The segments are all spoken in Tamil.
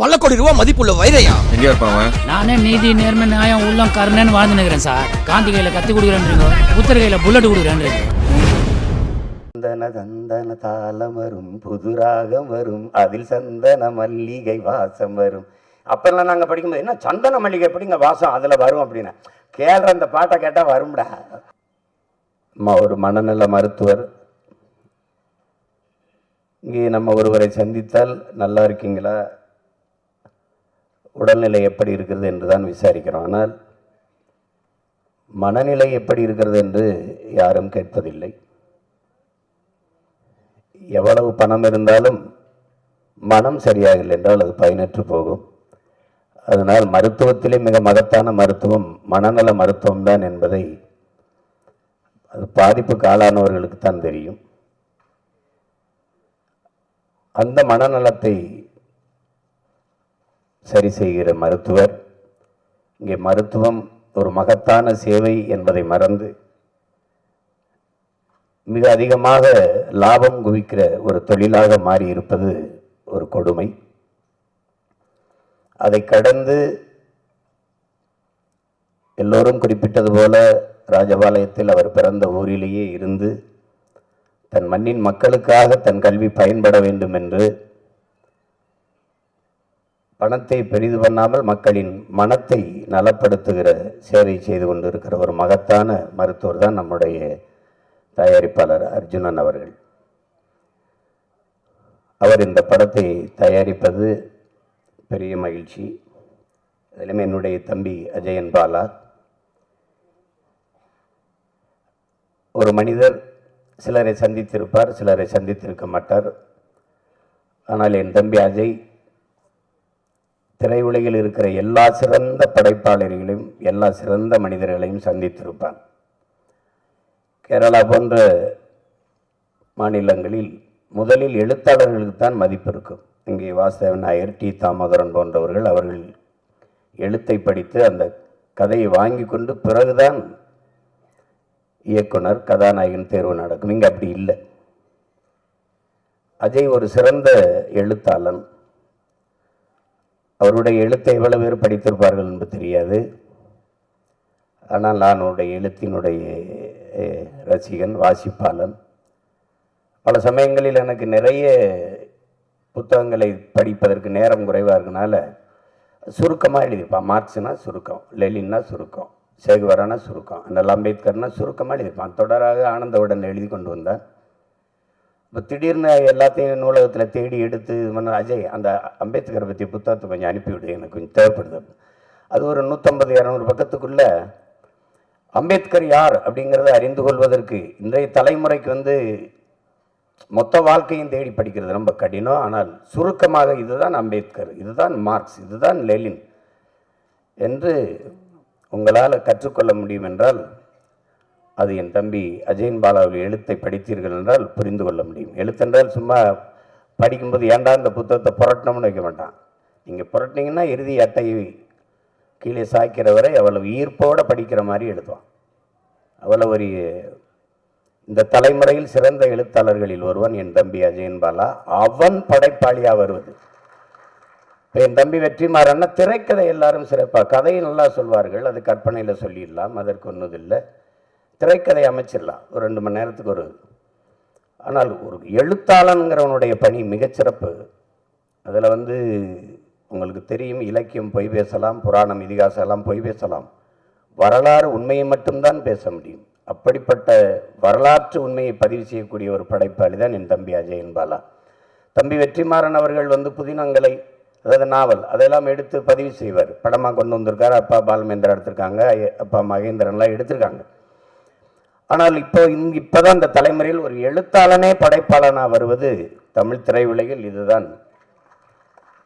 பல கோடி ரூபாய் மதிப்புள்ள வைரையா? எங்க இருப்பான் நானே நீதி நேர்மை நியாயம் உள்ளம் கருணைன்னு வாழ்ந்து நிற்கிறேன் சார். காந்தி கையில கத்தி கொடுக்குறேன்றீங்க. புத்தர் கையில புல்லட் கொடுக்குறேன்றீங்க. சந்தன சந்தன தாளம் வரும் புது ராகம் வரும் அதில் சந்தன மல்லிகை வாசம் வரும். அப்பெல்லாம் நாங்கள் படிக்கும்போது என்ன சந்தன மல்லிகை எப்படிங்க வாசம் அதில் வரும் அப்படின்னா. கேள்ற அந்த பாட்டை கேட்டால் வரும்டா. ஒரு மனநல மருத்துவர். இங்கே நம்ம ஒருவரை சந்தித்தால் நல்லா இருக்கீங்களா? உடல்நிலை எப்படி இருக்கிறது என்று தான் விசாரிக்கிறோம். ஆனால் மனநிலை எப்படி இருக்கிறது என்று யாரும் கேட்பதில்லை. எவ்வளவு பணம் இருந்தாலும் மனம் சரியாகவில்லை என்றால் அது பயனற்று போகும். அதனால் மருத்துவத்திலே மிக மகத்தான மருத்துவம் மனநல மருத்துவம் தான் என்பதை அது பாதிப்புக்கு ஆளானவர்களுக்கு தான் தெரியும். அந்த மனநலத்தை சரி செய்கிற மருத்துவர். இங்கே மருத்துவம் ஒரு மகத்தான சேவை என்பதை மறந்து மிக அதிகமாக லாபம் குவிக்கிற ஒரு தொழிலாக மாறி இருப்பது ஒரு கொடுமை. அதை கடந்து எல்லோரும் குறிப்பிட்டது போல ராஜபாளையத்தில் அவர் பிறந்த ஊரிலேயே இருந்து தன் மண்ணின் மக்களுக்காக தன் கல்வி பயன்பட வேண்டும் என்று பணத்தை பெரிது பண்ணாமல் மக்களின் மனத்தை நலப்படுத்துகிற சேவை செய்து கொண்டிருக்கிற ஒரு மகத்தான மருத்துவர் தான் நம்முடைய தயாரிப்பாளர் அர்ஜுனன் அவர்கள். அவர் இந்த படத்தை தயாரிப்பது பெரிய மகிழ்ச்சி. அதிலும் என்னுடைய தம்பி அஜயன் பாலா. ஒரு மனிதர் சிலரை சந்தித்திருப்பார் சிலரை சந்தித்திருக்க மாட்டார். ஆனால் என் தம்பி அஜய் திரையுலகில் இருக்கிற எல்லா சிறந்த படைப்பாளர்களையும் எல்லா சிறந்த மனிதர்களையும் சந்தித்திருப்பான் கேரளா போன்ற மாநிலங்களில் முதலில் எழுத்தாளர்களுக்கு தான் மதிப்பு இருக்கும். இங்கே வாசவன் நாயர் டி. தாமோதரன் போன்றவர்கள் அவர்கள் எழுத்தை படித்து அந்த கதையை வாங்கி கொண்டு பிறகுதான் இயக்குனர் கதாநாயகன் தேர்வு நடக்கும். இங்கே அப்படி இல்லை. அஜய் ஒரு சிறந்த எழுத்தாளன். அவருடைய எழுத்தை எவ்வளவு பேர் படித்திருப்பார்கள் என்று தெரியாது. ஆனால் நான் அவருடைய எழுத்தினுடைய ரசிகன் வாசிப்பாளன். பல சமயங்களில் எனக்கு நிறைய புத்தகங்களை படிப்பதற்கு நேரம் குறைவாக இருக்கனால சுருக்கமாக எழுதியிருப்பான். மார்க்ஸ்னா சுருக்கம் லெலின்னா சுருக்கம் சேகுவரானா சுருக்கம் அண்ணல் அம்பேத்கர்னா சுருக்கமாக எழுதியிருப்பான். தொடராக ஆனந்தவுடன் எழுதி கொண்டு வந்தான் இப்போ திடீர்னு எல்லாத்தையும் நூலகத்தில் தேடி எடுத்து இது பண்ண அஜய் அந்த அம்பேத்கரை பற்றி புத்தகத்தை கொஞ்சம் அனுப்பிவிடு எனக்கு கொஞ்சம் தேவைப்படுது அது ஒரு நூற்றம்பது இரநூறு பக்கத்துக்குள்ளே அம்பேத்கர் யார் அப்படிங்கிறத அறிந்து கொள்வதற்கு இன்றைய தலைமுறைக்கு வந்து மொத்த வாழ்க்கையும் தேடி படிக்கிறது ரொம்ப கடினம். ஆனால் சுருக்கமாக இதுதான் அம்பேத்கர் இதுதான் மார்க்ஸ் இதுதான் லெலின் என்று உங்களால் கற்றுக்கொள்ள முடியும் என்றால் அது என் தம்பி அஜயன் பாலாவில் எழுத்தை படித்தீர்கள் என்றால் புரிந்து கொள்ள முடியும். எழுத்தென்றால் சும்மா படிக்கும்போது ஏண்டா இந்த புத்தகத்தை புரட்டணும்னு வைக்க மாட்டான். நீங்கள் புரட்டினீங்கன்னா இறுதி அட்டையை கீழே சாய்க்கிற வரை அவ்வளவு ஈர்ப்போடு படிக்கிற மாதிரி எழுதுவான். அவ்வளவு ஒரு இந்த தலைமுறையில் சிறந்த எழுத்தாளர்களில் ஒருவன் என் தம்பி அஜயன் பாலா. அவன் படைப்பாளியாக வருவது. இப்போ என் தம்பி வெற்றிமாறன்னா திரைக்கதை எல்லாரும் சிறப்பாக கதையை நல்லா சொல்வார்கள். அது கற்பனையில் சொல்லிடலாம். அதற்கு ஒன்றும் இல்லை திரைக்கதை அமைச்சிடலாம். ஒரு ரெண்டு மணி நேரத்துக்கு ஒரு. ஆனால் ஒரு எழுத்தாளனுங்கிறவனுடைய பணி மிகச்சிறப்பு அதில் வந்து உங்களுக்கு தெரியும் இலக்கியம் பொய் பேசலாம் புராணம் இதிகாசம் எல்லாம் பொய் பேசலாம். வரலாறு உண்மையை மட்டும்தான் பேச முடியும். அப்படிப்பட்ட வரலாற்று உண்மையை பதிவு செய்யக்கூடிய ஒரு படைப்பாளி தான் என் தம்பி அஜயன் பாலா. தம்பி வெற்றிமாறன் அவர்கள் வந்து புதினங்களை அதாவது நாவல் அதெல்லாம் எடுத்து பதிவு செய்வார். படமாக கொண்டு வந்திருக்காரு அப்பா பாலமேந்திரா எடுத்திருக்காங்க அப்பா மகேந்திரன்லாம் எடுத்திருக்காங்க. ஆனால் இப்போ இப்போதான் இந்த தலைமுறையில் ஒரு எழுத்தாளனே படைப்பாளனாக வருவது தமிழ் திரையுலகில் இதுதான்.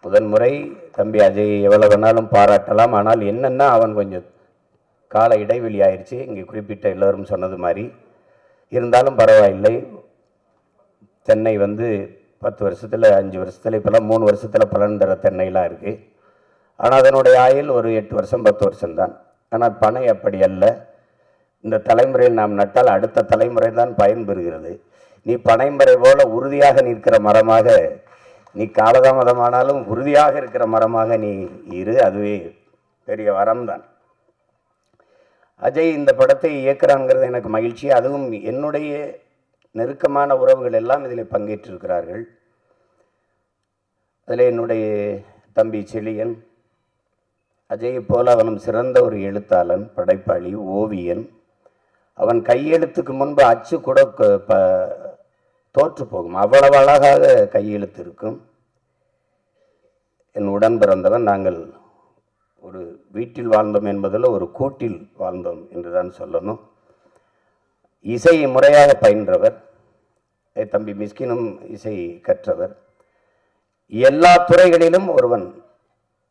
முதன்முறை தம்பி அஜய் எவ்வளவு வேணாலும் பாராட்டலாம். ஆனால் என்னென்னா அவன் கொஞ்சம் கால இடைவெளி ஆயிடுச்சு இங்கே குறிப்பிட்ட எல்லோரும் சொன்னது மாதிரி. இருந்தாலும் பரவாயில்லை. தென்னை வந்து பத்து வருஷத்தில் அஞ்சு வருஷத்தில் இப்போல்லாம் மூணு வருஷத்தில் பலன் தர தென்னைலாம் இருக்குது ஆனால் அதனுடைய ஆயுள் ஒரு எட்டு வருஷம் பத்து வருஷம்தான். ஆனால் பனை அப்படி அல்ல. இந்த தலைமுறையில் நாம் நட்டால் அடுத்த தலைமுறை தான் பயன்பெறுகிறது நீ பனைமறை போல உறுதியாக நிற்கிற மரமாக நீ காலதாமதமானாலும் உறுதியாக இருக்கிற மரமாக நீ இரு அதுவே பெரிய வரம்தான். அஜய் இந்த படத்தை இயக்குறாங்கிறது எனக்கு மகிழ்ச்சி. அதுவும் என்னுடைய நெருக்கமான உறவுகள் எல்லாம் இதில் பங்கேற்றிருக்கிறார்கள். அதில் என்னுடைய தம்பி செழியன் அஜயை போல அவனும் சிறந்த ஒரு எழுத்தாளன் படைப்பாளி ஓவியன் அவன் கையெழுத்துக்கு முன்பு அச்சு கூட ப- தோற்று போகும். அவ்வளவு அழகாக கையெழுத்து இருக்கும். என் உடன் பிறந்தவன் நாங்கள் ஒரு வீட்டில் வாழ்ந்தோம் என்பதில் ஒரு கூட்டில் வாழ்ந்தோம் என்று தான் சொல்லணும். இசையை முறையாக பயின்றவர். தம்பி மிஸ்கினும் இசை கற்றவர். எல்லா துறைகளிலும் ஒருவன்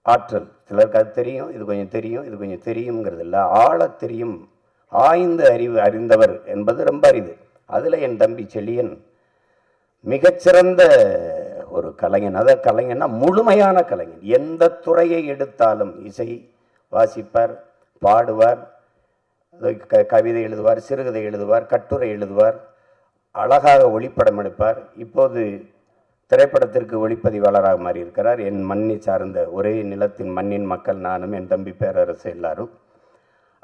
ஆற்றல். சிலருக்கு அது தெரியும் இது கொஞ்சம் தெரியும் இது கொஞ்சம் தெரியுங்கிறது இல்லை ஆழத் தெரியும் ஆய்ந்து அறிவு அறிந்தவர் என்பது ரொம்ப அரிது. அதில் என் தம்பி செழியன் மிகச்சிறந்த ஒரு கலைஞன். அதாவது கலைஞன்னா முழுமையான கலைஞன். எந்த துறையை எடுத்தாலும் இசை வாசிப்பார் பாடுவார் க கவிதை எழுதுவார் சிறுகதை எழுதுவார் கட்டுரை எழுதுவார் அழகாக ஒளிப்படம் எடுப்பார். இப்போது திரைப்படத்திற்கு ஒளிப்பதிவாளராக மாறி இருக்கிறார் என் மண்ணை சார்ந்த ஒரே நிலத்தின் மண்ணின் மக்கள் நானும் என் தம்பி பேரரசு எல்லாரும்.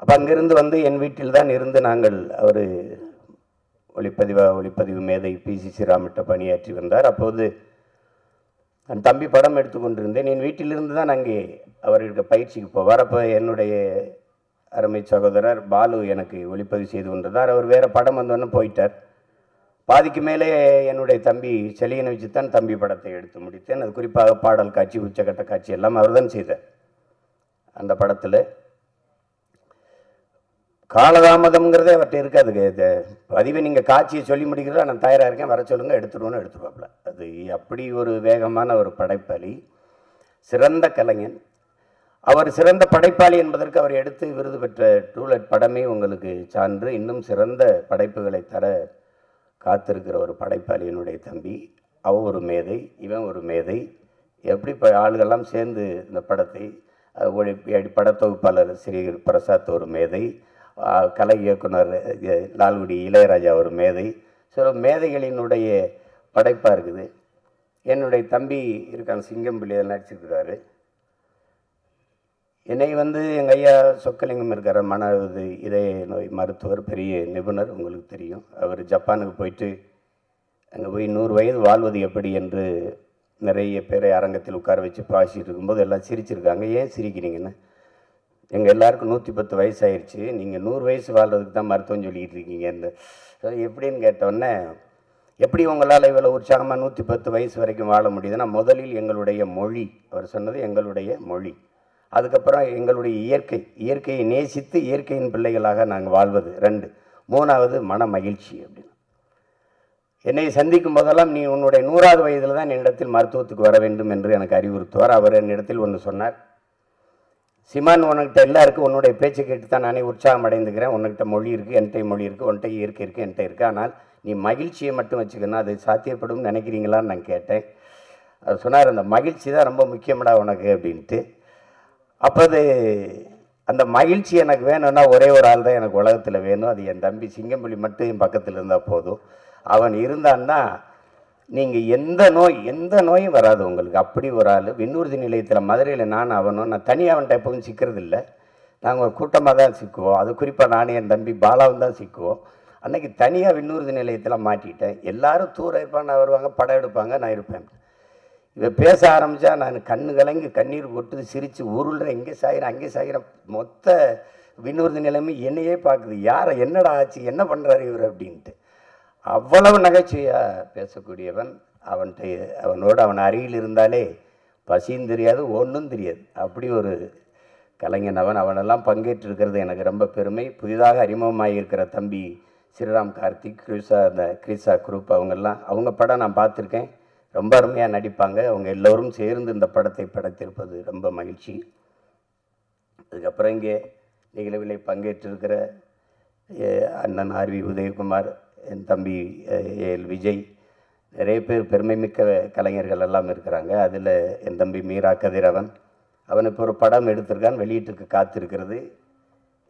அப்போ அங்கிருந்து வந்து என் வீட்டில் தான் இருந்து நாங்கள் அவர் ஒளிப்பதிவா ஒளிப்பதிவு மேதை பிசி ஸ்ரீராமிட்ட பணியாற்றி வந்தார். அப்போது நான் தம்பி படம் எடுத்துக்கொண்டிருந்தேன் என் வீட்டிலிருந்து தான் அங்கே அவர்களுக்கு பயிற்சிக்கு போவார். அப்போ என்னுடைய அருமை சகோதரர் பாலு எனக்கு ஒளிப்பதிவு செய்து கொண்டிருந்தார். அவர் வேறு படம் வந்தோன்னு போயிட்டார். பாதிக்கு மேலே என்னுடைய தம்பி செலியனை வச்சு தான் தம்பி படத்தை எடுத்து முடித்தேன். அது குறிப்பாக பாடல் காட்சி உச்சக்கட்ட காட்சி எல்லாம் அவர்தான் செய்தார். அந்த படத்தில் காலதாமதம்ங்கிறதே அவர்கிட்ட இருக்காது. இது பதிவை நீங்கள் காட்சியை சொல்லி முடிக்கிறதா நான் தயாராக இருக்கேன் வர சொல்லுங்கள் எடுத்துருவோன்னு எடுத்துருவாப்புல. அது அப்படி ஒரு வேகமான ஒரு படைப்பாளி சிறந்த கலைஞன். அவர் சிறந்த படைப்பாளி என்பதற்கு அவர் எடுத்து விருது பெற்ற டூலெட் படமே உங்களுக்கு சான்று. இன்னும் சிறந்த படைப்புகளை தர காத்திருக்கிற ஒரு படைப்பாளியினுடைய தம்பி. அவன் ஒரு மேதை இவன் ஒரு மேதை. எப்படி இப்போ ஆளுகள்லாம் சேர்ந்து இந்த படத்தை படத்தொகுப்பாளர் ஸ்ரீ பிரசாத் ஒரு மேதை. கலை இயக்குனர் லால்குடி இளையராஜா ஒரு மேதை. சில மேதைகளினுடைய படைப்பாக இருக்குது. என்னுடைய தம்பி இருக்கான் சிங்கம்பிள்ளி நடிச்சிருக்கிறாரு. என்னை வந்து எங்கள் ஐயா சொக்கலிங்கம் இருக்கார் மன இது இதய நோய் மருத்துவர் பெரிய நிபுணர் உங்களுக்கு தெரியும். அவர் ஜப்பானுக்கு போயிட்டு அங்கே போய் நூறு வயது வாழ்வது எப்படி என்று நிறைய பேரை அரங்கத்தில் உட்கார வச்சு பாசிட்டு இருக்கும்போது எல்லாம் சிரிச்சிருக்காங்க. ஏன் சிரிக்கிறீங்கன்னு? எங்கள் எல்லாருக்கும் நூற்றி பத்து வயசு ஆயிடுச்சு நீங்கள் நூறு வயசு வாழ்கிறதுக்கு தான் மருத்துவம் சொல்லிக்கிட்டு இருக்கீங்கன்னு இந்த எப்படின்னு கேட்டோன்னே எப்படி உங்களால் இவ்வளோ உற்சாகமாக நூற்றி பத்து வயசு வரைக்கும் வாழ முடியுதுன்னா முதலில் எங்களுடைய மொழி அவர் சொன்னது எங்களுடைய மொழி. அதுக்கப்புறம் எங்களுடைய இயற்கை இயற்கையை நேசித்து இயற்கையின் பிள்ளைகளாக நாங்கள் வாழ்வது ரெண்டு. மூணாவது மன மகிழ்ச்சி அப்படின்னு. என்னை சந்திக்கும் போதெல்லாம் நீ உன்னுடைய நூறாவது வயதில் தான் என்னிடத்தில் மருத்துவத்துக்கு வர வேண்டும் என்று எனக்கு அறிவுறுத்துவார். அவர் என்னிடத்தில் ஒன்று சொன்னார். சிமான் உனக்கிட்ட எல்லாருக்கும் உன்னுடைய பேச்சை கேட்டு தான் நானே உற்சாகம் அடைந்துக்கிறேன். உன்கிட்ட மொழி இருக்குது என்கிட்ட மொழி இருக்குது உன்கிட்ட இயற்கை இருக்குது என்கிட்ட இருக்குது ஆனால் நீ மகிழ்ச்சியை மட்டும் வச்சுக்கணும். அது சாத்தியப்படும் நினைக்கிறீங்களான்னு நான் கேட்டேன். அவர் சொன்னார் அந்த மகிழ்ச்சி தான் ரொம்ப முக்கியமடா உனக்கு அப்படின்ட்டு. அப்போது அந்த மகிழ்ச்சி எனக்கு வேணும்னா ஒரே ஒரு ஆள் தான் எனக்கு உலகத்தில் வேணும். அது என் தம்பி சிங்கம்புலி மட்டும் என் பக்கத்தில் இருந்தால் போதும். அவன் இருந்தான்னா நீங்கள் எந்த நோய் எந்த நோயும் வராது உங்களுக்கு. அப்படி ஒரு ஆள் விண்ணூர்தி நிலையத்தில் மதுரையில் நான் அவனும் நான் தனியாக அவன்கிட்ட எப்பவும் சிக்கிறது இல்லை நாங்கள் ஒரு கூட்டமாக தான் சிக்குவோம். அது குறிப்பாக நானும் என் தம்பி பாலாவும் தான் சிக்குவோம். அன்னைக்கு தனியாக விண்ணூர்தி நிலையத்தில் மாட்டிட்டேன். எல்லாரும் தூர இருப்பாங்க நான் வருவாங்க படம் எடுப்பாங்க நான் இருப்பேன். இவன் பேச ஆரம்பித்தா நான் கண்ணு கலங்கி கண்ணீர் கொட்டுது சிரித்து உருள்றேன். இங்கே சாயிறேன் அங்கே சாயிறேன் மொத்த விண்ணூர்தி நிலைமை என்னையே பார்க்குது. யாரை என்னடா ஆச்சு என்ன பண்ணுறாரு இவர் அப்படின்ட்டு. அவ்வளவு நகைச்சுவையாக பேசக்கூடியவன் அவன்கிட்ட அவனோடு அவன் அருகில் இருந்தாலே பசியும் தெரியாது ஒன்றும் தெரியாது. அப்படி ஒரு கலைஞன் அவன். அவனெல்லாம் பங்கேற்றிருக்கிறது எனக்கு ரொம்ப பெருமை. புதிதாக அறிமுகமாக இருக்கிற தம்பி ஸ்ரீராம் கார்த்திக் கிரிசா அந்த கிரிசா குரூப் அவங்கெல்லாம் அவங்க படம் நான் பார்த்துருக்கேன். ரொம்ப அருமையாக நடிப்பாங்க. அவங்க எல்லோரும் சேர்ந்து இந்த படத்தை படைத்திருப்பது ரொம்ப மகிழ்ச்சி. அதுக்கப்புறம் இங்கே நிகழ்வில் பங்கேற்றிருக்கிற அண்ணன் ஆர்வி உதயகுமார் என் தம்பி எல் விஜய் நிறைய பேர் பெருமைமிக்க கலைஞர்கள் எல்லாம் இருக்கிறாங்க. அதில் என் தம்பி மீரா கதிரவன் அவன் இப்போ ஒரு படம் எடுத்திருக்கான் வெளியீட்டுக்கு காத்திருக்கிறது.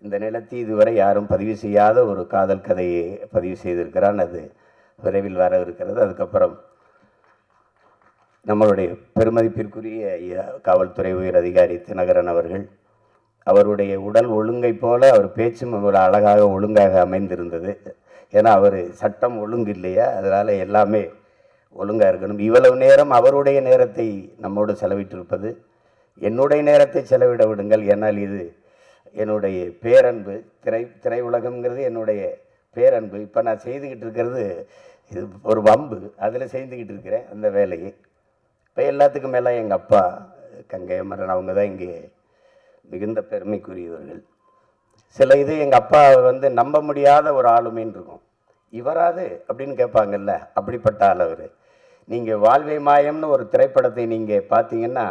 இந்த நிலத்தை இதுவரை யாரும் பதிவு செய்யாத ஒரு காதல் கதையை பதிவு செய்திருக்கிறான். அது விரைவில் வர இருக்கிறது. அதுக்கப்புறம் நம்மளுடைய பெருமதிப்பிற்குரிய காவல்துறை உயர் அதிகாரி தினகரன் அவர்கள் அவருடைய உடல் ஒழுங்கை போல அவர் பேச்சும் ஒரு அழகாக ஒழுங்காக அமைந்திருந்தது. ஏன்னா அவர் சட்டம் ஒழுங்கு இல்லையா அதனால் எல்லாமே ஒழுங்காக இருக்கணும். இவ்வளவு நேரம் அவருடைய நேரத்தை நம்மோடு செலவிட்டிருப்பது என்னுடைய நேரத்தை செலவிட விடுங்கள். ஏன்னால் இது என்னுடைய பேரன்பு. திரை திரையுலகம்ங்கிறது என்னுடைய பேரன்பு. இப்போ நான் செய்துக்கிட்டு இருக்கிறது இது ஒரு வம்பு. அதில் செய்துக்கிட்டு இருக்கிறேன் அந்த வேலையை. இப்போ எல்லாத்துக்கும் மேலே எங்கள் அப்பா கங்கை அமரன் அவங்க தான் இங்கே மிகுந்த பெருமைக்குரியவர்கள். சில இது எங்கள் அப்பா வந்து நம்ப முடியாத ஒரு ஆளுமைன்னு இருக்கும் இவராது அப்படின்னு கேட்பாங்கல்ல அப்படிப்பட்ட ஆள் அவர். நீங்கள் வாழ்வை மாயம்னு ஒரு திரைப்படத்தை நீங்கள் பார்த்தீங்கன்னா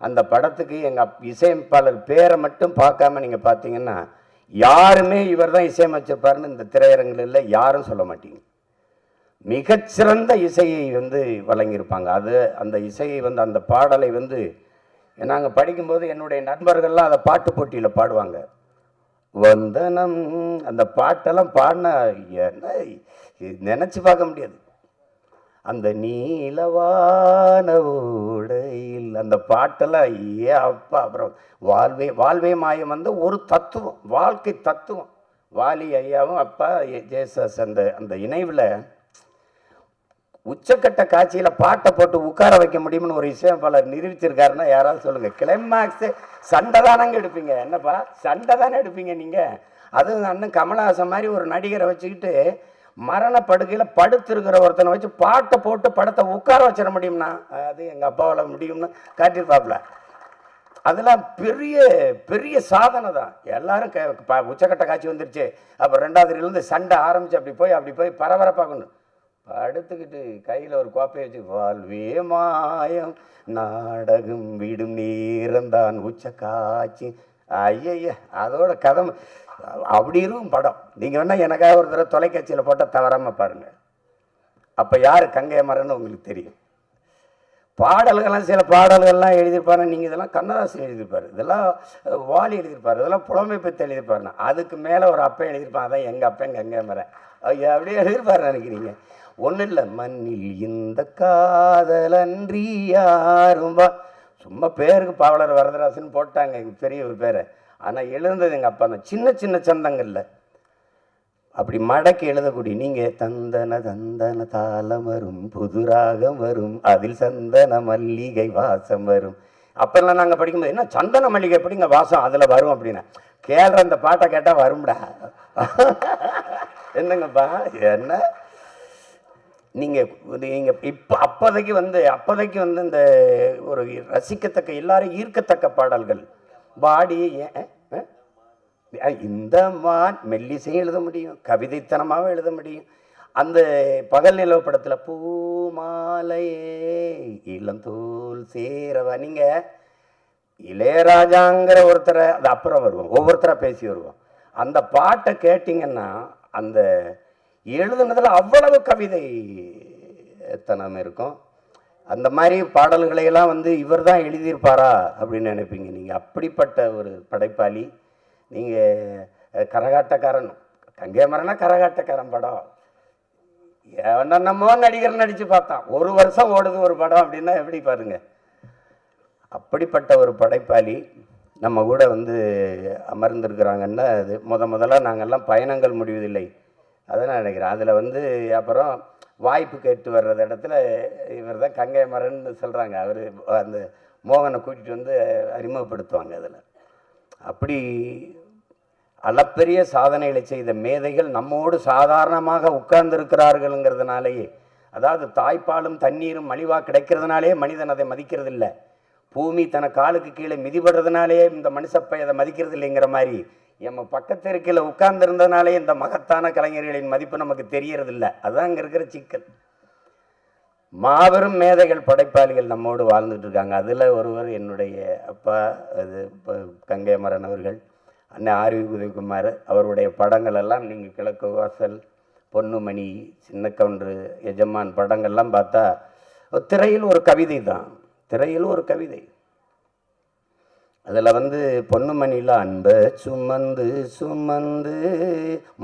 அந்த படத்துக்கு எங்கள் அப் இசையமைப்பாளர் பேரை மட்டும் பார்க்காம நீங்கள் பார்த்தீங்கன்னா யாருமே இவர் தான் இசையமைச்சிருப்பாருன்னு இந்த திரையரங்களில் யாரும் சொல்ல மாட்டீங்க. மிகச்சிறந்த இசையை வந்து வழங்கியிருப்பாங்க. அது அந்த இசையை வந்து அந்த பாடலை வந்து நாங்கள் படிக்கும்போது என்னுடைய நண்பர்கள்லாம் அதை பாட்டு போட்டியில் பாடுவாங்க. வந்தனம். அந்த பாட்டெல்லாம் பாடினா என்ன நினச்சி பார்க்க முடியாது. அந்த நீலவான உடையில் அந்த பாட்டெல்லாம் ஏ அப்பா அப்புறம் வாழ்வே வாழ்வே மாயம் வந்து ஒரு தத்துவம் வாழ்க்கை தத்துவம். வாலி ஐயாவும் அப்பா ஜேசஸ் அந்த அந்த இணைவில் உச்சக்கட்ட காட்சியில் பாட்டை போட்டு உட்கார வைக்க முடியும்னு ஒரு இசையமைப்பாளர் நிரூபிச்சிருக்காருன்னா யாராவது சொல்லுங்கள் கிளைமாக்ஸு சண்டை தானங்க எடுப்பீங்க. என்னப்பா? சண்டை தானே எடுப்பீங்க நீங்கள் அதுவும் அண்ணன் கமலஹாசன் மாதிரி ஒரு நடிகரை வச்சுக்கிட்டு மரண படுக்கையில் படுத்திருக்கிற ஒருத்தனை வச்சு பாட்டை போட்டு படத்தை உட்கார வச்சிட முடியும்னா அது எங்கள் அப்பாவால் முடியும்னு காட்டியிருப்பாப்புல அதெல்லாம் பெரிய பெரிய சாதனை தான். எல்லாரும் க ப- உச்சக்கட்ட காட்சி வந்துருச்சு. அப்போ ரெண்டாவதுலேருந்து சண்டை ஆரம்பிச்சு அப்படி போய் அப்படி போய் பரபரப்பாகணும் படுத்துக்கிட்டு கையில் ஒரு கோப்பையை வச்சு வாழ்வே மாயம் நாடகம் விடும் நேரம்தான் உச்ச காய்ச்சி ஐய அதோட கதை அப்படி இருக்கும் படம். நீங்கள் வேணால் எனக்காக ஒரு தடவை தொலைக்காட்சியில் போட்டால் தவறாமல் பாருங்கள் அப்போ யார் கங்கை மரன்னு உங்களுக்கு தெரியும். பாடல்கள்லாம் சில பாடல்கள்லாம் எழுதியிருப்பாரு. நீங்கள் இதெல்லாம் கண்ணதாசன் எழுதியிருப்பார். இதெல்லாம் வாலி எழுதியிருப்பார். இதெல்லாம் புலமை பற்றி எழுதியிருப்பாருண்ணா. அதுக்கு மேலே ஒரு அப்பன் எழுதியிருப்பான். அதான் எங்கள் அப்பன் கங்கை மரன் ஐயா அப்படியே எழுதியிருப்பார் நினைக்கிறீங்க. ஒன்றும் இல்லை மண்ணில் இந்த காதலன்றி யாரும் வா. சும்மா பேருக்கு பாவலர் வரதராசன் போட்டாங்க எங்கள் பெரிய பேரை. ஆனால் எழுந்தது எங்கள் அப்பா தான் சின்ன சின்ன சந்தங்கள்ல. அப்படி மடக்கி எழுதக்கூடிய நீங்கள் தந்தன தந்தன தாளம் வரும் புது ராகம் வரும் அதில் சந்தன மல்லிகை வாசம் வரும். அப்போல்லாம் நாங்கள் படிக்கும்போது என்ன சந்தன மல்லிகை எப்படிங்க வாசம் அதில் வரும் அப்படின்னா. கேள்ற அந்த பாட்டை கேட்டால் வரும்டா. என்னங்கப்பா என்ன? நீங்கள் நீங்கள் இப்போ அப்போதைக்கு வந்து அப்போதைக்கு வந்து இந்த ஒரு ரசிக்கத்தக்க எல்லாரும் ஈர்க்கத்தக்க பாடல்கள் பாடி ஏன் ஆ? இந்த மான் மெல்லிசையும் எழுத முடியும் கவிதைத்தனமாகவும் எழுத முடியும் அந்த பகல் நிலவு படத்தில் பூமாலையே இளந்தோல் சேரவா நீங்கள் இளையராஜாங்கிற ஒருத்தரை அது அப்புறம் வருவோம் ஒவ்வொருத்தராக பேசி வருவோம் அந்த பாட்டை கேட்டிங்கன்னா அந்த எழுதுனதில் அவ்வளவு கவிதை தனம் இருக்கும். அந்த மாதிரி பாடல்களையெல்லாம் வந்து இவர் தான் எழுதியிருப்பாரா அப்படின்னு நினைப்பீங்க. நீங்கள் அப்படிப்பட்ட ஒரு படைப்பாளி. நீங்கள் கரகாட்டக்காரன். கங்கேமரனா கரகாட்டக்காரன் படம். என்னென்னமோ நடிகர் நடித்து பார்த்தான். ஒரு வருஷம் ஓடுது ஒரு படம் அப்படின்னா எப்படி பாருங்க. அப்படிப்பட்ட ஒரு படைப்பாளி நம்ம கூட வந்து அமர்ந்திருக்கிறாங்கன்னா அது. முத முதல்ல நாங்கள்லாம் பயணங்கள் முடிவதில்லை. அதான் நான் நினைக்கிறேன். அதில் வந்து அப்புறம் வாய்ப்பு கேட்டு வர்றது இடத்துல இவர் தான் கங்கை மரன்னு சொல்கிறாங்க அவர் அந்த மோகனை கூட்டிகிட்டு வந்து அறிமுகப்படுத்துவாங்க அதில். அப்படி அளப்பெரிய சாதனைகளை செய்த மேதைகள் நம்மோடு சாதாரணமாக உட்கார்ந்திருக்கிறார்கள்ங்கிறதுனாலேயே அதாவது தாய்ப்பாலும் தண்ணீரும் மலிவாக கிடைக்கிறதுனாலே மனிதன் அதை மதிக்கிறது இல்லை பூமி தன காலுக்கு கீழே மிதிபடுறதுனாலே இந்த மனுஷப்பை அதை மதிக்கிறது இல்லைங்கிற மாதிரி நம்ம பக்கத்து இருக்கையில் உட்கார்ந்திருந்ததுனாலே இந்த மகத்தான கலைஞர்களின் மதிப்பு நமக்கு தெரியறதில்ல. அதுதான் அங்கே இருக்கிற சிக்கல். மாபெரும் மேதைகள் படைப்பாளிகள் நம்மோடு வாழ்ந்துட்டு இருக்காங்க அதில் ஒருவர் என்னுடைய அப்பா அது இப்போ கங்கை மரன் அவர்கள் அண்ணன் ஆர்வி உதயகுமார் அவருடைய படங்கள் எல்லாம் நீங்கள் கிழக்கு வாசல் பொன்னுமணி சின்ன கவுண்டரு எஜமான் படங்கள்லாம் பார்த்தா திரையில் ஒரு கவிதை தான். திரையில் ஒரு கவிதை. அதில் வந்து பொன்னுமணியில் அன்பை சுமந்து சுமந்து.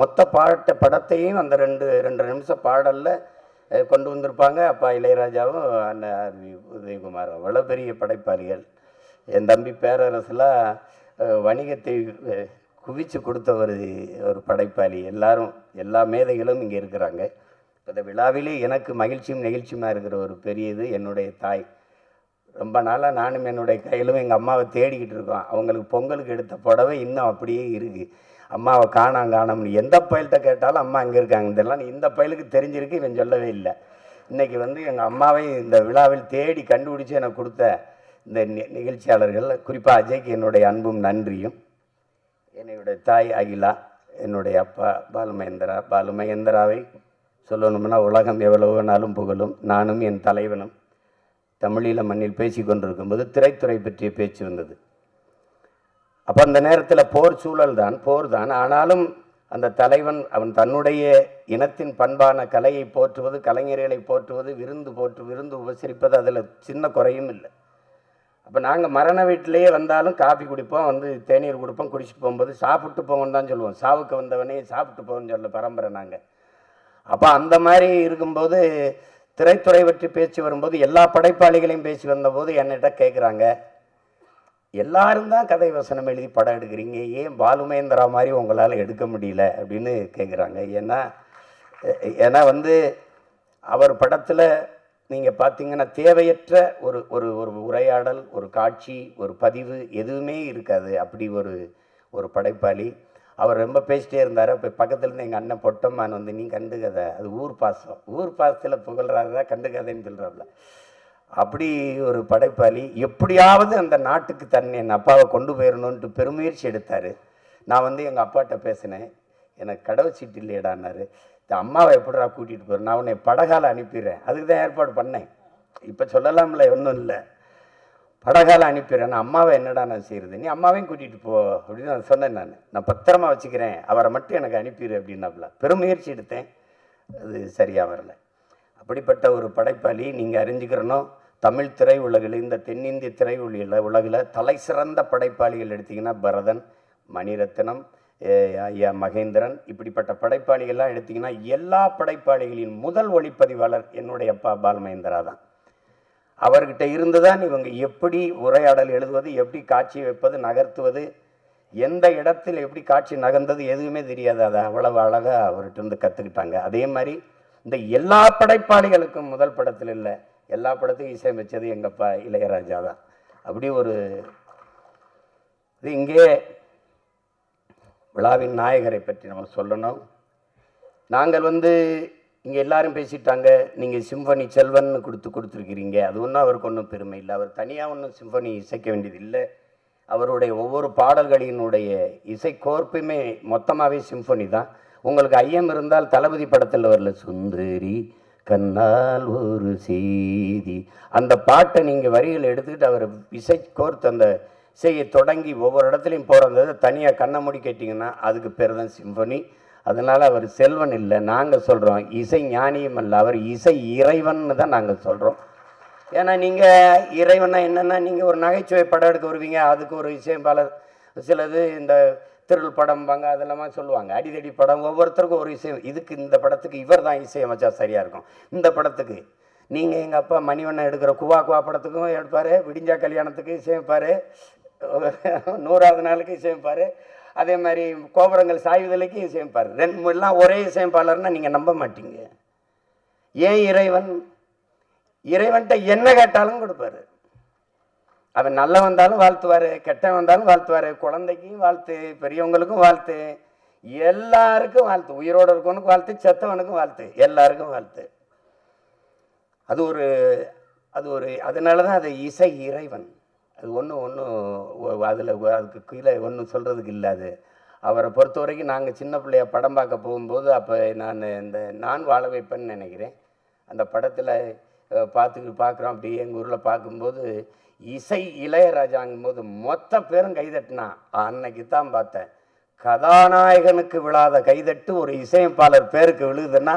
மொத்த பாட்ட படத்தையும் அந்த ரெண்டு ரெண்டு நிமிஷம் பாடலில் கொண்டு வந்திருப்பாங்க. அப்பா இளையராஜாவும் அண்ணன் உதயகுமார். அவ்வளோ பெரிய படைப்பாளிகள். என் தம்பி பேரரசுலாம் வணிகத்தை குவிச்சு கொடுத்த ஒரு ஒரு படைப்பாளி. எல்லாரும் எல்லா மேதைகளும் இங்கே இருக்கிறாங்க. இந்த விழாவிலே எனக்கு மகிழ்ச்சியும் நெகிழ்ச்சியுமாக இருக்கிற ஒரு பெரியது என்னுடைய தாய். ரொம்ப நாளாக நானும் என்னுடைய கையிலும் எங்கள் அம்மாவை தேடிக்கிட்டு இருக்கோம். அவங்களுக்கு பொங்கலுக்கு எடுத்த புடவை இன்னும் அப்படியே இருக்குது அம்மாவை காணாம் காணோம்னு எந்த பயல்கிட்ட கேட்டாலும் அம்மா அங்கே இருக்காங்க. இதெல்லாம் இந்த பயலுக்கு தெரிஞ்சிருக்கு இவன் சொல்லவே இல்லை. இன்றைக்கி வந்து எங்கள் அம்மாவை இந்த விழாவில் தேடி கண்டுபிடிச்சு எனக்கு கொடுத்த இந்த நிகழ்ச்சியாளர்கள் குறிப்பாக அஜய்க்கு என்னுடைய அன்பும் நன்றியும். என்னுடைய தாய் அகிலா என்னுடைய அப்பா பாலுமகேந்திரா பாலுமகேந்திராவை சொல்லணும்னா உலகம் எவ்வளவு வேணாலும் புகழும். நானும் என் தலைவனும். தமிழீழ மண்ணில் பேசி கொண்டிருக்கும்போது திரைத்துறை பற்றிய பேச்சு வந்தது. அப்போ அந்த நேரத்தில் போர் சூழல் தான் போர் தான். ஆனாலும் அந்த தலைவன் அவன் தன்னுடைய இனத்தின் பண்பான கலையை போற்றுவது கலைஞர்களை போற்றுவது விருந்து போற்று விருந்து உபசரிப்பது அதில் சின்ன குறையும் இல்லை. அப்போ நாங்கள் மரண வீட்டிலேயே வந்தாலும் காஃபி குடிப்போம் வந்து தேநீர் கொடுப்போம் குடிச்சிட்டு போகும்போது சாப்பிட்டு போவோம்னு தான் சொல்லுவோம். சாவுக்கு வந்தவனே சாப்பிட்டு போவோம்னு சொல்ல பரம்பரை நாங்கள் அப்போ அந்த மாதிரி இருக்கும்போது திரைத்துறை பற்றி பேச்சு வரும்போது எல்லா படைப்பாளிகளையும் பேசி வந்தபோது என்னிட்ட கேட்குறாங்க எல்லாரும் தான் கதை வசனம் எழுதி படம் எடுக்கிறீங்க ஏன் பாலுமேந்திரா மாதிரி உங்களால் எடுக்க முடியல? அப்படின்னு கேட்குறாங்க ஏன்னா ஏன்னா வந்து அவர் படத்தில் நீங்கள் பார்த்தீங்கன்னா தேவையற்ற ஒரு ஒரு ஒரு உரையாடல் ஒரு காட்சி ஒரு பதிவு எதுவுமே இருக்காது. அப்படி ஒரு ஒரு படைப்பாளி. அவர் ரொம்ப பேசிட்டே இருந்தார். இப்போ பக்கத்துலேருந்து எங்கள் அண்ணன் பொட்டம்மான் வந்து நீ கண்டுக்கதை அது ஊர் பாசம். ஊர் பாசத்தில் புகழ்றாருதான் கண்டுக்காதேன்னு சொல்கிறாப்புல அப்படி ஒரு படைப்பாளி எப்படியாவது அந்த நாட்டுக்கு தன்னை என் அப்பாவை கொண்டு போயிடணுன்ட்டு பெருமுயற்சி எடுத்தார். நான் வந்து எங்கள் அப்பாட்ட பேசினேன். எனக்கு கடவுள் சீட்டு இல்லையடான்னாரு. இந்த அம்மாவை எப்படிடா கூட்டிகிட்டு போகிறேன் நான் உன்னை படகால அனுப்பிடுறேன். அதுக்கு தான் ஏற்பாடு பண்ணேன். இப்போ சொல்லலாம்ல ஒன்றும் இல்லை. படகால அனுப்பிடுறேன் நான் அம்மாவை என்னடா நான் செய்கிறது நீ அம்மாவையும் கூட்டிகிட்டு போ அப்படின்னு நான் சொன்னேன் நான். நான் பத்திரமா வச்சுக்கிறேன். அவரை மட்டும் எனக்கு அனுப்பிடு அப்படின்னாப்புல. பெருமுயற்சி எடுத்தேன். அது சரியாக வரல. அப்படிப்பட்ட ஒரு படைப்பாளி நீங்கள் அறிஞ்சுக்கிறனோ தமிழ் திரை உலகில் இந்த தென்னிந்திய திரை உலகில் உலகில் தலை சிறந்த படைப்பாளிகள் எடுத்திங்கன்னா பரதன் மணிரத்னம் ஐயா மகேந்திரன் இப்படிப்பட்ட படைப்பாளிகள்லாம் எடுத்திங்கன்னா எல்லா படைப்பாளிகளின் முதல் ஒளிப்பதிவாளர் என்னுடைய அப்பா பாலமகேந்திரா தான். அவர்கிட்ட இருந்து தான் இவங்க எப்படி உரையாடல் எழுதுவது எப்படி காட்சி வைப்பது நகர்த்துவது எந்த இடத்தில் எப்படி காட்சி நகர்ந்தது எதுவுமே தெரியாது. அதை அவ்வளவு அழகாக அவர்கிட்ட இருந்து கற்றுக்கிட்டாங்க அதே மாதிரி இந்த எல்லா படைப்பாளிகளுக்கும் முதல் படத்தில் இல்லை எல்லா படத்தையும் இசையமைச்சது எங்கப்பா இளையராஜா தான். அப்படி ஒரு இது இங்கே விழாவின் நாயகரை பற்றி நம்ம சொல்லணும். நாங்கள் வந்து இங்கே எல்லாரும் பேசிட்டாங்க. நீங்கள் சிம்பனி செல்வன் கொடுத்து கொடுத்துருக்கிறீங்க. அது ஒன்றும் அவருக்கு ஒன்றும் பெருமை இல்லை. அவர் தனியாக ஒன்றும் சிம்பனி இசைக்க வேண்டியது இல்லை. அவருடைய ஒவ்வொரு பாடல்களினுடைய இசை கோர்ப்புமே மொத்தமாகவே சிம்பனி தான். உங்களுக்கு ஐயம் இருந்தால் தளபதி படத்தில் வரல சுந்தரி கண்ணால் ஒரு செய்தி. அந்த பாட்டை நீங்கள் வரிகள் எடுத்துக்கிட்டு அவர் இசை கோர்த்து அந்த இசையை தொடங்கி ஒவ்வொரு இடத்துலையும் போகிறத தனியாக கண்ணை மூடி கேட்டிங்கன்னா அதுக்கு பேர் தான் சிம்பனி. அதனால் அவர் செல்வன் இல்லை. நாங்கள் சொல்கிறோம் இசை ஞானியும் அல்ல. அவர் இசை இறைவன்னு தான் நாங்கள் சொல்கிறோம் ஏன்னா நீங்கள் இறைவனா என்னென்னா நீங்கள் ஒரு நகைச்சுவை படம் எடுக்க வருவீங்க அதுக்கு ஒரு இசையமைப்பாளர் சிலது இந்த திருள் படம்பாங்க அதெல்லாம் சொல்லுவாங்க. அடிதடி படம் ஒவ்வொருத்தருக்கும் ஒரு இசை இதுக்கு இந்த படத்துக்கு இவர் தான் இசையமைச்சா சரியாக இருக்கும். இந்த படத்துக்கு. நீங்கள் எங்கள் அப்பா மணிவண்ணன் எடுக்கிற குவா குவா படத்துக்கும் எடுப்பார் விடிஞ்சா கல்யாணத்துக்கு இசையமைப்பார் நூறாவது நாளுக்கு இசையமைப்பார் அதே மாதிரி கோபுரங்கள் சாய்வுதலைக்கு இசையமைப்பார் ரெண்டு எல்லாம் ஒரே இசையமைப்பாளர்னால் நீங்கள் நம்ப மாட்டீங்க. ஏன் இறைவன்? இறைவன்கிட்ட என்ன கேட்டாலும் கொடுப்பாரு. அவன் நல்ல வந்தாலும் வாழ்த்துவார் கெட்ட வந்தாலும் வாழ்த்துவார் குழந்தைக்கும் வாழ்த்து பெரியவங்களுக்கும் வாழ்த்து எல்லாருக்கும் வாழ்த்து உயிரோடு இருக்கவனுக்கும் வாழ்த்து செத்தவனுக்கும் வாழ்த்து எல்லாருக்கும் வாழ்த்து. அது ஒரு அது ஒரு அதனால தான் அது இசை இறைவன். அது ஒன்றும் ஒன்றும் அதில் அதுக்கு கீழே ஒன்றும் சொல்கிறதுக்கு இல்லை அது. அவரை பொறுத்த வரைக்கும் நாங்கள் சின்ன பிள்ளைய படம் பார்க்க போகும்போது அப்போ நான் இந்த நான் வாழ வைப்பேன்னு நினைக்கிறேன். அந்த படத்தில் பார்த்துக்கிட்டு பார்க்குறோம். அப்படி எங்கள் ஊரில் பார்க்கும்போது இசை இளையராஜாங்கும் போது மொத்த பேரும் கைதட்டினா அன்னைக்கு தான் பார்த்தேன். கதாநாயகனுக்கு விழாத கைதட்டு ஒரு இசையமைப்பாளர் பேருக்கு விழுகுதுன்னா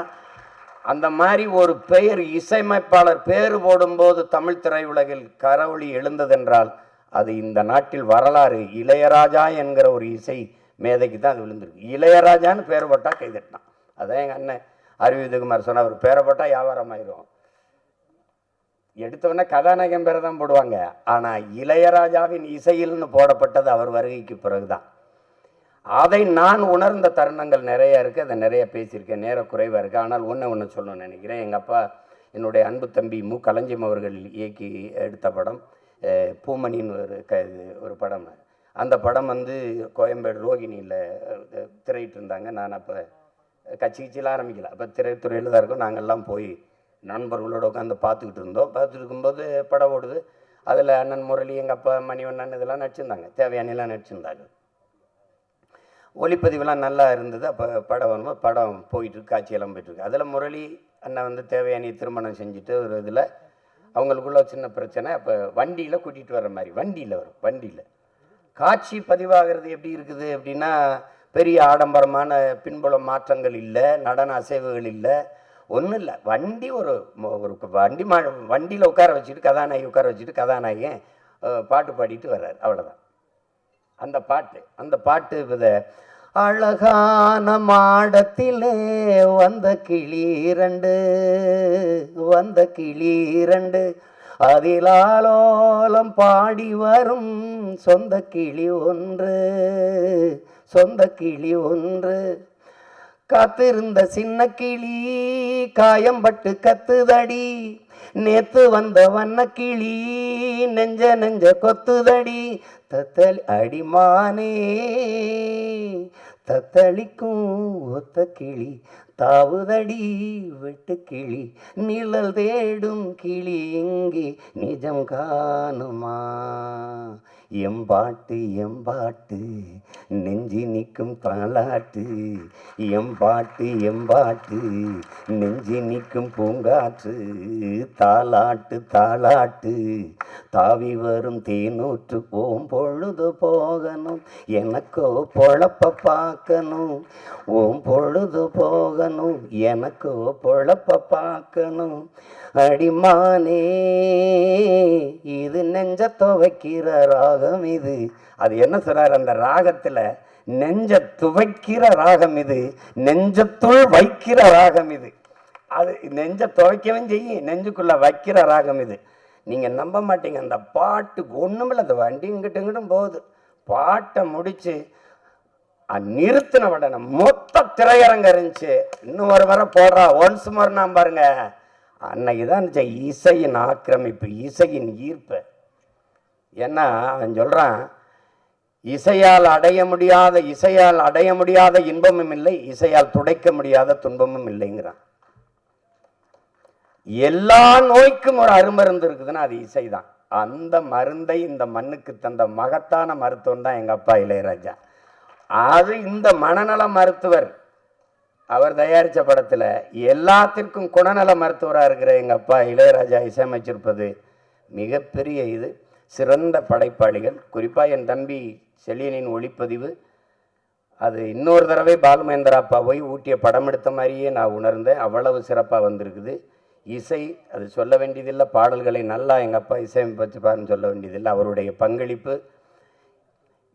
அந்த மாதிரி ஒரு பெயர் இசையமைப்பாளர் பேர் போடும்போது தமிழ் திரையுலகில் கரவொளி எழுந்ததென்றால் அது இந்த நாட்டில் வரலாறு. இளையராஜா என்கிற ஒரு இசை மேதைக்கு தான் அது விழுந்திருக்கு. இளையராஜான்னு பேர் போட்டால் கைதட்டினான். அதான் எங்கள் அண்ணன் அறிவிதகுமார் சொன்னா அவர் பேரை போட்டால் வியாபாரம் ஆயிரும். எடுத்தவொடனே கதாநாயகன் பேரை தான் போடுவாங்க. ஆனால் இளையராஜாவின் இசையில்னு போடப்பட்டது அவர் வருகைக்கு பிறகுதான். அதை நான் உணர்ந்த தருணங்கள் நிறைய இருக்குது அதை நிறைய பேசியிருக்கேன் நேர குறைவாக இருக்குது ஆனால் ஒன்று ஒன்று சொல்லணும்னு நினைக்கிறேன். எங்கள் அப்பா என்னுடைய அன்பு தம்பி மு. களஞ்சியம் அவர்கள் இயக்கி எடுத்த படம் பூமணின்னு ஒரு க இது ஒரு படம். அந்த படம் வந்து கோயம்பேடு ரோகிணியில் திரையிட்டு இருந்தாங்க. நான் அப்போ கட்சி கட்சியில் ஆரம்பிக்கல. அப்போ திரைத்துறையில் தான் இருக்கும். நாங்கள்லாம் போய் நண்பர்களோடு உட்காந்து பார்த்துக்கிட்டு இருந்தோம். பார்த்துட்டு இருக்கும்போது படம் ஓடுது. அதில் அண்ணன் முரளி எங்கள் அப்பா மணிவண்ணன் இதெல்லாம் நடிச்சிருந்தாங்க. தேவையானலாம் நடிச்சிருந்தாங்க. ஒளிப்பதிவுலாம் நல்லா இருந்தது. அப்போ படம் வரும்போது படம் போயிட்டுருக்கு காட்சியெல்லாம் போயிட்டுருக்கு. அதில் முரளி அண்ணன் வந்து தேவையானி திருமணம் செஞ்சுட்டு ஒரு இதில் அவங்களுக்குள்ள சின்ன பிரச்சனை. அப்போ வண்டியில் கூட்டிகிட்டு வர்ற மாதிரி வண்டியில் வரும் வண்டியில். காட்சி பதிவாகிறது எப்படி இருக்குது அப்படின்னா பெரிய ஆடம்பரமான பின்புல மாற்றங்கள் இல்லை நடன அசைவுகள் இல்லை. ஒன்றும் இல்லை. வண்டி ஒரு ஒரு வண்டி மா வண்டியில் உட்கார வச்சுட்டு கதாநாயகி உட்கார வச்சுட்டு கதாநாயகன் பாட்டு பாடிட்டு வர்றாரு. அவ்வளோதான் அந்த பாட்டு அந்த பாட்டு இருக்குது அழகான மாடத்திலே வந்த கிளி இரண்டு வந்த கிளி இரண்டு அதிலாலோலம் பாடி வரும் சொந்த கிளி ஒன்று சொந்த கிளி ஒன்று காத்திருந்த சின்ன கிளி காயம்பட்டு கத்துதடி. நேத்து வந்த வண்ண கிளி நெஞ்ச நெஞ்ச கொத்துதடி. தத்தளி அடிமானே தத்தளிக்கும் ஒத்த கிளி. தாவுதடி வெட்டு கிளி நிழல் தேடும் கிளி இங்கே நிஜம் காணுமா? எம்பாட்டு எம்பாட்டு நெஞ்சி நிற்கும் தாளாட்டு. எம்பாட்டு எம்பாட்டு நெஞ்சி நிற்கும் பூங்காற்று. தாளாட்டு தாளாட்டு தாவி வரும் தேனூற்று. போம் பொழுது போகணும் எனக்கோ பொழப்ப பார்க்கணும். ஓம் பொழுது போகணும் எனக்கோ பொழப்ப பார்க்கணும். அடிமானே இது நெஞ்ச துவைக்கிற ராக ராகம் இது. அது என்ன சொல்றாரு அந்த ராகத்துல நெஞ்ச துவைக்கிற ராகம் இது. நெஞ்சத்துள் வைக்கிற ராகம் இது. அது நெஞ்ச துவைக்கவும் செய்யும் நெஞ்சுக்குள்ள வைக்கிற ராகம் இது. நீங்க நம்ப மாட்டீங்க. அந்த பாட்டுக்கு ஒண்ணுமில்ல அந்த வண்டி இங்கிட்டு இங்கிட்டும் போகுது. பாட்டை முடிச்சு நிறுத்தின உடனே மொத்த திரையரங்கம் இருந்துச்சு இன்னும் ஒரு வரை போடுறா. ஒன்ஸ் மோர் நான் பாருங்க. அன்னைக்கு தான் இருந்துச்சு இசையின் ஆக்கிரமிப்பு இசையின் ஈர்ப்பு. ஏன்னா அவன் சொல்கிறான் இசையால் அடைய முடியாத இசையால் அடைய முடியாத இன்பமும் இல்லை இசையால் துடைக்க முடியாத துன்பமும் இல்லைங்கிறான். எல்லா நோய்க்கும் ஒரு அருமருந்து இருக்குதுன்னா அது இசை தான் அந்த மருந்தை இந்த மண்ணுக்கு தந்த மகத்தான மருத்துவம் தான் எங்கள் அப்பா இளையராஜா. அது இந்த மனநல மருத்துவர் அவர் தயாரித்த படத்தில் எல்லாத்திற்கும் குணநல மருத்துவராக இருக்கிற எங்கள் அப்பா இளையராஜா இசையமைச்சிருப்பது மிகப்பெரிய இது. சிறந்த படைப்பாளிகள். குறிப்பாக என் தம்பி செழியனின் ஒளிப்பதிவு. அது இன்னொரு தடவை பாலுமேந்திரா அப்பா போய் ஊட்டிய படம் எடுத்த மாதிரியே நான் உணர்ந்தேன். அவ்வளவு சிறப்பாக வந்திருக்குது. இசை அது சொல்ல வேண்டியதில்லை. பாடல்களை நல்லா எங்கள் அப்பா இசையமைப்பாருன்னு சொல்ல வேண்டியதில்லை. அவருடைய பங்களிப்பு.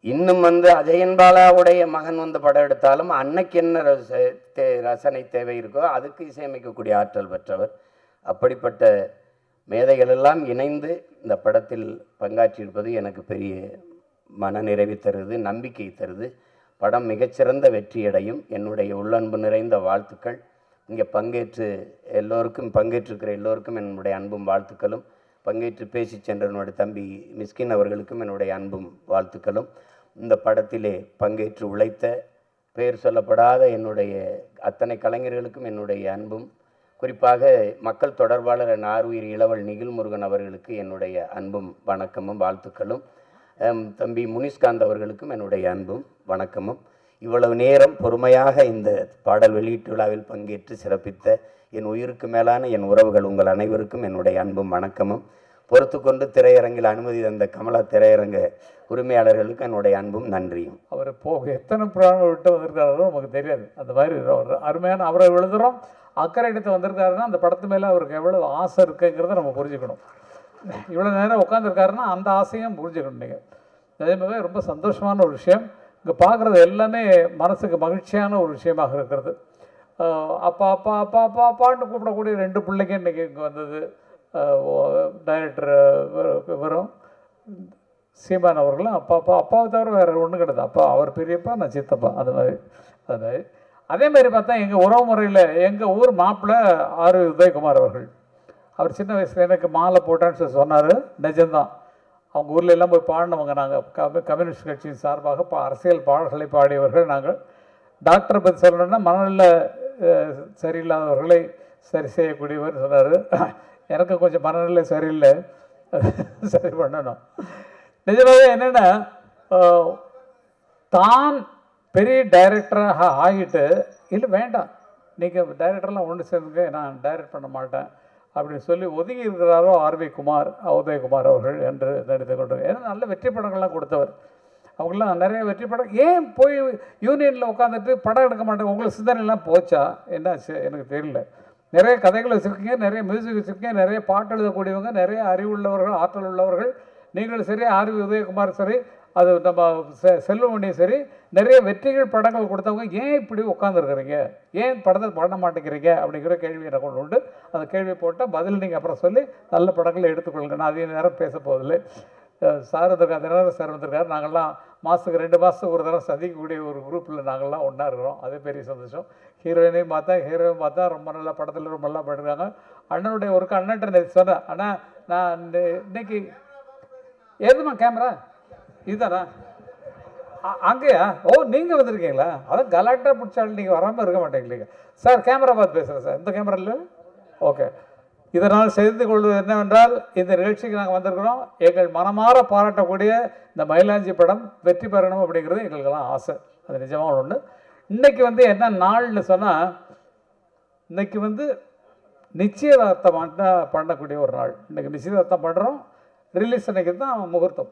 இன்னும் வந்து அஜயன் பாலாவுடைய மகன் வந்து படம் எடுத்தாலும் அன்னைக்கு என்ன ரச தே- ரசனை தேவை இருக்கோ அதுக்கு இசையமைக்கக்கூடிய ஆற்றல் பெற்றவர். அப்படிப்பட்ட மேதைகள் எல்லாம் இணைந்து இந்த படத்தில் பங்காற்றியிருப்பது எனக்கு பெரிய மனநிறைவு தருது நம்பிக்கை தருது. படம் மிகச்சிறந்த வெற்றியடையும். என்னுடைய உள்ளன்பு நிறைந்த வாழ்த்துக்கள். இங்கே பங்கேற்று எல்லோருக்கும் பங்கேற்றிருக்கிற எல்லோருக்கும் என்னுடைய அன்பும் வாழ்த்துக்களும். பங்கேற்று பேசி சென்ற என்னுடைய தம்பி மிஸ்கின் அவர்களுக்கும் என்னுடைய அன்பும் வாழ்த்துக்களும். இந்த படத்திலே பங்கேற்று உழைத்த பெயர் சொல்லப்படாத என்னுடைய அத்தனை கலைஞர்களுக்கும் என்னுடைய அன்பும் குறிப்பாக மக்கள் தொடர்பாளர் என் இளவல் நிகில் முருகன் அவர்களுக்கு என்னுடைய அன்பும் வணக்கமும் வாழ்த்துக்களும். தம்பி முனிஷ்காந்த் அவர்களுக்கும் என்னுடைய அன்பும் வணக்கமும். இவ்வளவு நேரம் பொறுமையாக இந்த பாடல் வெளியீட்டு விழாவில் பங்கேற்று சிறப்பித்த என் உயிருக்கு மேலான என் உறவுகள் உங்கள் அனைவருக்கும் என்னுடைய அன்பும் வணக்கமும். பொறுத்து கொண்டு திரையரங்கில் அனுமதி தந்த கமலா திரையரங்க உரிமையாளர்களுக்கு என்னுடைய அன்பும் நன்றியும். அவர் போக எத்தனை புராணங்கள் விட்டு வந்திருக்காரோ நமக்கு தெரியாது. அந்த மாதிரி ஒரு அருமையான அவரை எழுதுகிறோம் அக்கறை எடுத்து வந்திருக்காருன்னா அந்த படத்து மேலே அவருக்கு எவ்வளோ ஆசை இருக்குங்கிறத நம்ம புரிஞ்சுக்கணும். இவ்வளோ நேரம் உட்காந்துருக்காருன்னா அந்த ஆசையும் புரிஞ்சுக்கணும் நீங்கள் அதே மாதிரி ரொம்ப சந்தோஷமான ஒரு விஷயம். இங்கே பார்க்குறது எல்லாமே மனசுக்கு மகிழ்ச்சியான ஒரு விஷயமாக இருக்கிறது. அப்பா அப்பா அப்பா அப்பா அப்பான்னு கூப்பிடக்கூடிய ரெண்டு பிள்ளைங்க இன்றைக்கி இங்கே வந்தது. டைரக்டர் வரும் சீமான் அவர்களும் அப்பா அப்பா அப்பாவை தவிர வேறு ஒன்றும் கிடையாது. அப்பா அவர் பெரியப்பா நான் சித்தப்பா. அது மாதிரி அது மாதிரி. அதே மாதிரி பார்த்தா எங்கள் உறவு முறையில் எங்கள் ஊர் மாப்பிள்ளை ஆர் உதயகுமார் அவர்கள். அவர் சின்ன வயசில் எனக்கு மாலை போட்டான்னு சொல்லி சொன்னார். நிஜம்தான். அவங்க ஊர்ல எல்லாம் போய் பாடினவங்க நாங்கள் கம்யூனிஸ்ட் கட்சியின் சார்பாக பா அரசியல் பாடல்களை பாடியவர்கள் நாங்கள். டாக்டரை பற்றி சொல்லணும்னா மனநல சரியில்லாதவர்களை சரி செய்யக்கூடியவர் சொன்னார். எனக்கு கொஞ்சம் மனநிலை சரியில்லை. சரி பண்ணணும். நிஜமாவே என்னென்னா தான் பெரிய டைரக்டராக ஆகிட்டு இல்லை வேண்டாம். நீங்கள் டைரக்டர்லாம் ஒன்று சேர்ந்துங்க நான் டைரக்ட் பண்ண மாட்டேன். அப்படின்னு சொல்லி ஒதுங்கி இருக்கிறாரோ ஆர்வி குமார் உதயகுமார் அவர்கள் என்று நடித்து கொண்டு ஏன்னா நல்ல வெற்றி படங்கள்லாம் கொடுத்தவர். அவங்களாம் நிறைய வெற்றி படம். ஏன் போய் யூனியனில் உட்காந்துட்டு படம் எடுக்க மாட்டேங்க? உங்களுக்கு சிந்தனைலாம் போச்சா? என்னாச்சு? எனக்கு தெரியல. நிறைய கதைகள் வச்சுருக்கீங்க நிறைய மியூசிக் வச்சுருக்கீங்க நிறைய பாட்டு எழுதக்கூடியவங்க நிறைய அறிவுள்ளவர்கள் ஆற்றல் உள்ளவர்கள். நீங்களும் சரி ஆர்வி உதயகுமார் சரி அது நம்ம செ செல்வமணியும் சரி நிறைய வெற்றிகள் படங்கள் கொடுத்தவங்க ஏன் இப்படி உட்காந்துருக்குறீங்க ஏன் படத்தை பண்ண மாட்டேங்கிறீங்க? அப்படிங்கிற கேள்வி எனக்கு கொண்டு உண்டு. அந்த கேள்வி போட்டால் பதில் நீங்கள் அப்புறம் சொல்லி நல்ல படங்களை எடுத்துக்கொள்ளுங்க. நான் அதிக நேரம் பேச போதில்லை சார் வந்திருக்கார் சார் வந்திருக்காரு. நாங்கள்லாம் மாதத்துக்கு ரெண்டு மாதத்துக்கு ஒரு தடவை சந்திக்கக்கூடிய ஒரு குரூப்பில் நாங்கள்லாம் ஒன்றா இருக்கிறோம். அது பெரிய சந்தோஷம். ஹீரோயினையும் பார்த்தா ஹீரோயின் பார்த்தா ரொம்ப நல்லா படத்தில் ரொம்ப நல்லா பண்ணுறாங்க அண்ணனுடைய ஒருக்கு அண்ணன்ட்ட நேற்று சொன்னேன் அண்ணா நான் இன்னைக்கு ஏதுமா கேமரா? இதுதானா? அ- அங்கேயா? ஓ நீங்கள் வந்திருக்கீங்களா? அதான் கலாட்டா பிடிச்சாலும் நீங்கள் வராமல் இருக்க மாட்டேங்கிறீங்க சார் கேமரா பார்த்து பேசுகிறேன் சார். இந்த கேமரா இல்லை? ஓகே. இதனால் செய்து கொள்வது என்னவென்றால் இந்த நிகழ்ச்சிக்கு நாங்கள் வந்திருக்கிறோம். எங்கள் மனமாற பாராட்டக்கூடிய இந்த மயிலாஞ்சி படம் வெற்றி பெறணும் அப்படிங்கிறது எங்களுக்கெல்லாம் ஆசை. அது நிஜமாக ஒன்று இன்னைக்கு வந்து என்ன நாள்னு சொன்னால் இன்னைக்கு வந்து நிச்சயதார்த்தம் பண்ணக்கூடிய ஒரு நாள். இன்றைக்கி நிச்சயதார்த்தம் பண்ணுறோம் ரிலீஸ் அன்னைக்கு தான் முகூர்த்தம்.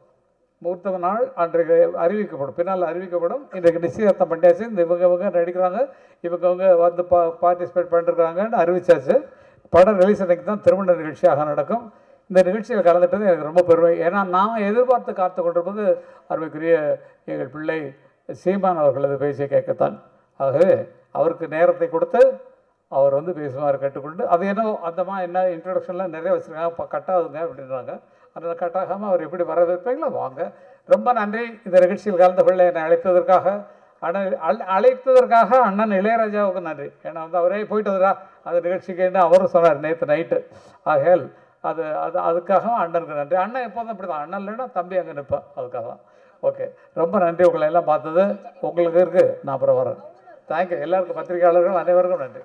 முகூர்த்த நாள் அன்றைக்கு அறிவிக்கப்படும். பின்னால் அறிவிக்கப்படும். இன்றைக்கு நிச்சயதார்த்தம் பண்ணியாச்சு. இந்த இவங்க இவங்க நடிக்கிறாங்க. இவங்கவுங்க வந்து பா பார்ட்டிசிபேட் பண்ணிருக்காங்கன்னு அறிவிச்சாச்சு. படம் ரிலீஸ் அன்றைக்கு தான் திருமண நிகழ்ச்சியாக நடக்கும். இந்த நிகழ்ச்சியில் கலந்துட்டது எனக்கு ரொம்ப பெருமை. ஏன்னா நான் எதிர்பார்த்து காத்து கொண்டிருப்பது அருமைக்குரிய எங்கள் பிள்ளை சீமான் அவர்களது பேச்சை கேட்கத்தான். ஆகவே அவருக்கு நேரத்தை கொடுத்து அவர் வந்து பேசுமாறு கேட்டுக்கொண்டு அது என்ன அந்த என்ன இன்ட்ரடக்ஷன்லாம் நிறைய வச்சுருக்காங்க இப்போ கட்டாதுங்க அப்படின்றாங்க. அதனால் கட்டாகாமல் அவர் எப்படி வரவேற்பீங்களோ வாங்க. ரொம்ப நன்றி. இந்த நிகழ்ச்சியில் கலந்து கொள்ள என்னை அழைத்ததற்காக. அண்ணன் அழைத்ததற்காக அண்ணன் இளையராஜாவுக்கு நன்றி. ஏன்னா வந்து அவரே போயிட்டு அது அந்த நிகழ்ச்சிக்குன்னு அவரும் சொன்னார் நேற்று நைட்டு ஆகையால் அது அது அதுக்காக அண்ணனுக்கு நன்றி. அண்ணன் எப்போதும் அப்படி தான் அண்ணன் இல்லைன்னா தம்பி அங்கே நிற்பேன். அதுக்காக. தான் ஓகே. ரொம்ப நன்றி. உங்களை எல்லாம் பார்த்தது. உங்களுக்கு இருக்குது நான் அப்புறம் வரேன். தேங்க்யூ எல்லாருக்கும் பத்திரிகையாளர்கள் அனைவருக்கும் நன்றி.